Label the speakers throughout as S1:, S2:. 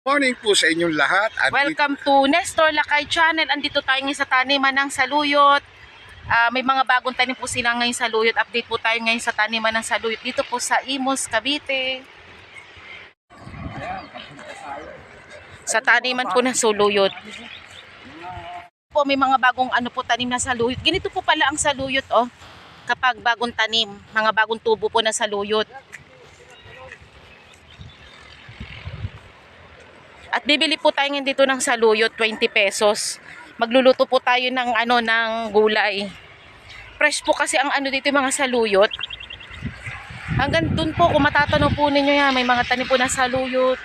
S1: Morning po sa inyong lahat. At
S2: Welcome to Nestor Lakay Channel. Andito tayo ngayon sa taniman ng saluyot. Ah, may mga bagong tanim po sila ngayon sa saluyot. Update po tayo ngayon sa taniman ng saluyot dito po sa Imos, Cavite. Sa taniman po ng saluyot. Po may mga bagong ano po tanim na saluyot. Ganito po pala ang saluyot oh. Kapag bagong tanim, mga bagong tubo po na saluyot. At bibili po tayo ngayon dito ng saluyot, 20 pesos. Magluluto po tayo ng ano ng gulay. Fresh po kasi ang ano dito yung mga saluyot. Hanggang dun po, kung matatanong po ninyo yan, may mga tanim po na saluyot.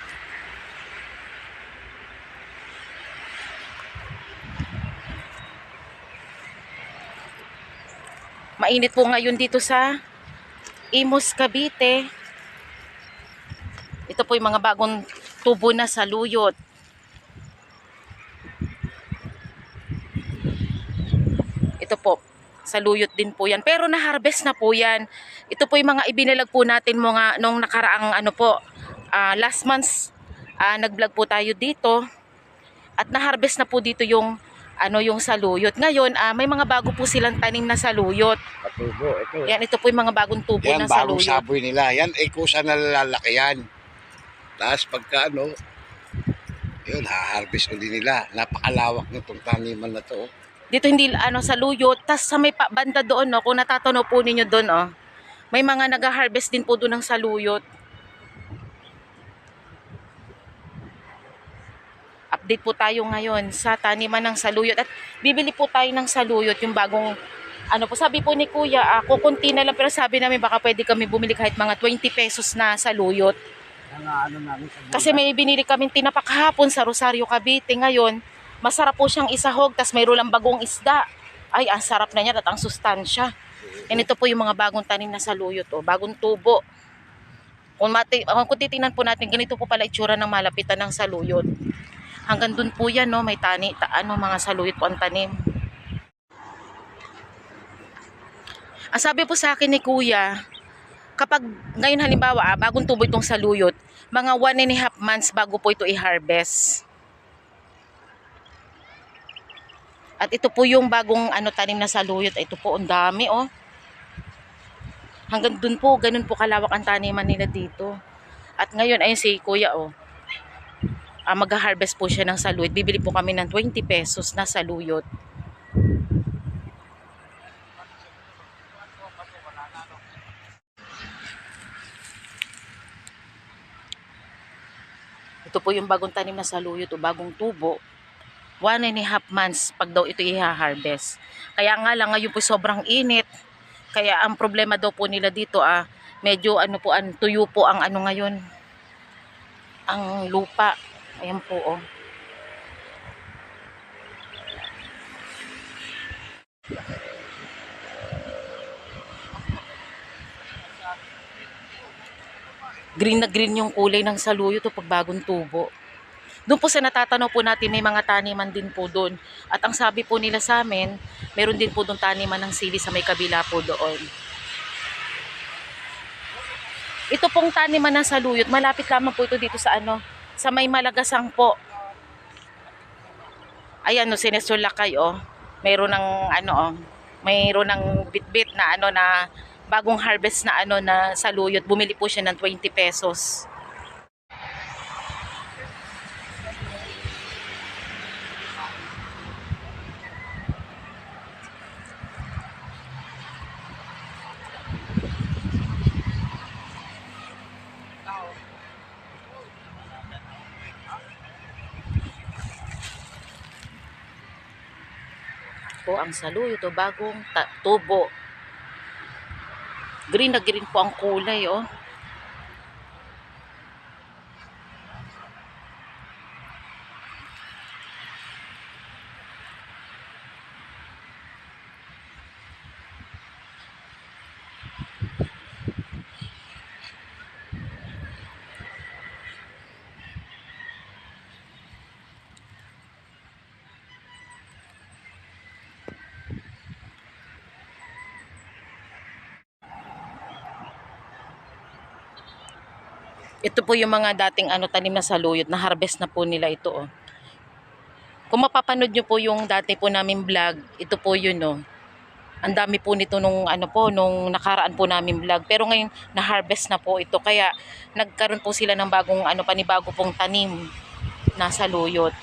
S2: Mainit po ngayon dito sa Imos, Cavite. Ito po yung mga bagong tubo na saluyot. Ito po, saluyot din po yan. Pero na-harvest na po yan. Ito po yung mga ibinalag po natin mga nung nakaraang ano po, ah, last month ah, nag-vlog po tayo dito. At na-harvest na po dito yung ano yung saluyot. Ngayon, ah, may mga bago po silang tanim na saluyot.
S1: Patubo, ito.
S2: Yan, ito po yung mga bagong tubo
S1: Yan,
S2: ng
S1: bagong
S2: saluyot.
S1: saboy nila. Yan, ay kusa na lalaki yan. Tapos pagka ano, yun, ha-harvest ulit nila. Napakalawak nitong taniman na to. oh.
S2: dito hindi ano sa luyot tas sa may pa, banda doon no kung natatanaw po ninyo doon oh may mga nag-harvest din po doon ng saluyot update po tayo ngayon sa taniman ng saluyot at bibili po tayo ng saluyot yung bagong ano po sabi po ni kuya ah, kukunti na lang pero sabi namin baka pwede kami bumili kahit mga 20 pesos na saluyot kasi may binili kaming tinapak hapon sa Rosario Cavite ngayon. Masarap po siyang isahog, tas mayroon lang bagong isda. Ay, ang sarap na niya at ang sustansya. And ito po yung mga bagong tanim na saluyot, oh, bagong tubo. Kung, mati, kung titingnan po natin, ganito po pala itsura ng malapitan ng saluyot. Hanggang dun po yan, no, may tani, ta, ano, mga saluyot po ang tanim. Ang sabi po sa akin ni Kuya, kapag ngayon halimbawa, ah, bagong tubo itong saluyot, mga one and a half months bago po ito i-harvest. At ito po yung bagong ano tanim na saluyot. Ito po, ang dami oh. Hanggang dun po, ganun po kalawak ang taniman nila dito. At ngayon, ayun si kuya oh. Ah, mag-harvest po siya ng saluyot. Bibili po kami ng 20 pesos na saluyot. Ito po yung bagong tanim na saluyot o bagong tubo. One and a half months pag daw ito i-harvest. Kaya nga lang ngayon po sobrang init. Kaya ang problema daw po nila dito ah, medyo ano po, an, tuyo po ang ano ngayon. Ang lupa. Ayan po oh. Green na green yung kulay ng saluyot o pag bagong tubo. Doon po sa natatanaw po natin may mga taniman din po doon. At ang sabi po nila sa amin, meron din po doon taniman ng sili sa may kabila po doon. Ito pong taniman ng saluyot, malapit lamang po ito dito sa ano, sa may malagasang po. Ayan no, sinestor lakay oh. Mayroon ng ano oh, mayroon ng bitbit na ano na bagong harvest na ano na saluyot, bumili po siya ng 20 pesos. po ang saluyot o bagong tubo. Green na green po ang kulay, oh. Ito po yung mga dating ano tanim na saluyot na harvest na po nila ito oh. Kung mapapanood nyo po yung dati po namin vlog, ito po yun oh. Ang dami po nito nung ano po nung nakaraan po namin vlog. Pero ngayon na harvest na po ito kaya nagkaroon po sila ng bagong ano panibago pong tanim na saluyot.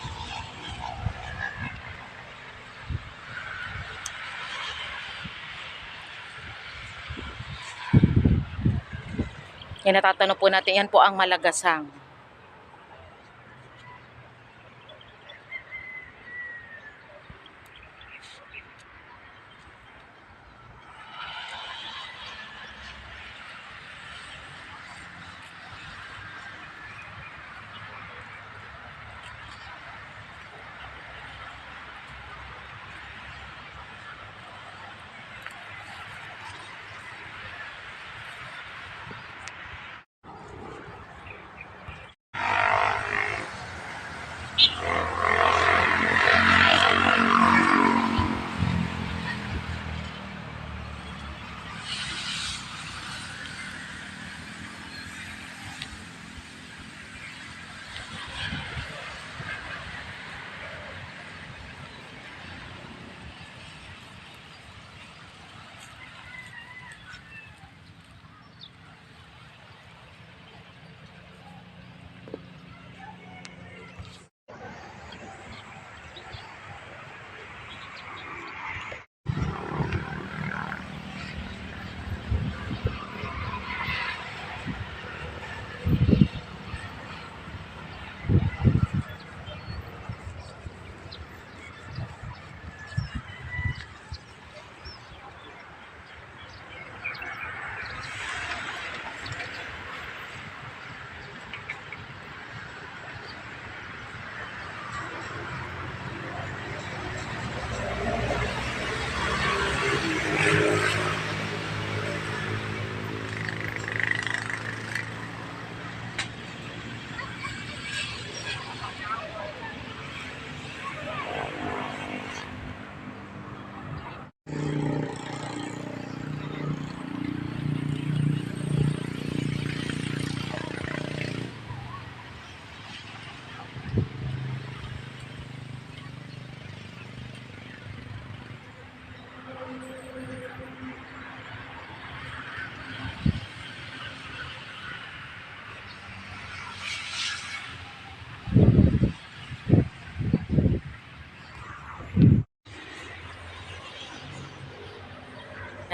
S2: Yan natatanong po natin, yan po ang malagasang.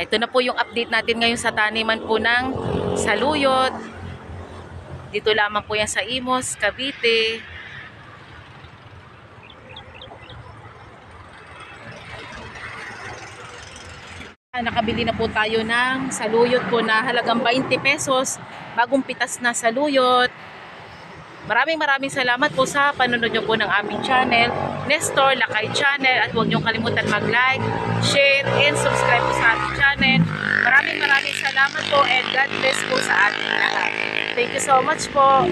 S2: Ito na po yung update natin ngayon sa taniman po ng saluyot. Dito lamang po yan sa Imos, Cavite. Nakabili na po tayo ng saluyot po na halagang 20 pesos. Bagong pitas na saluyot. Maraming maraming salamat po sa panonood nyo po ng aming channel, Nestor Lakay Channel. At huwag nyo kalimutan mag-like, share, and subscribe po sa ating channel. Maraming maraming salamat po and God bless po sa ating lahat. Thank you so much po.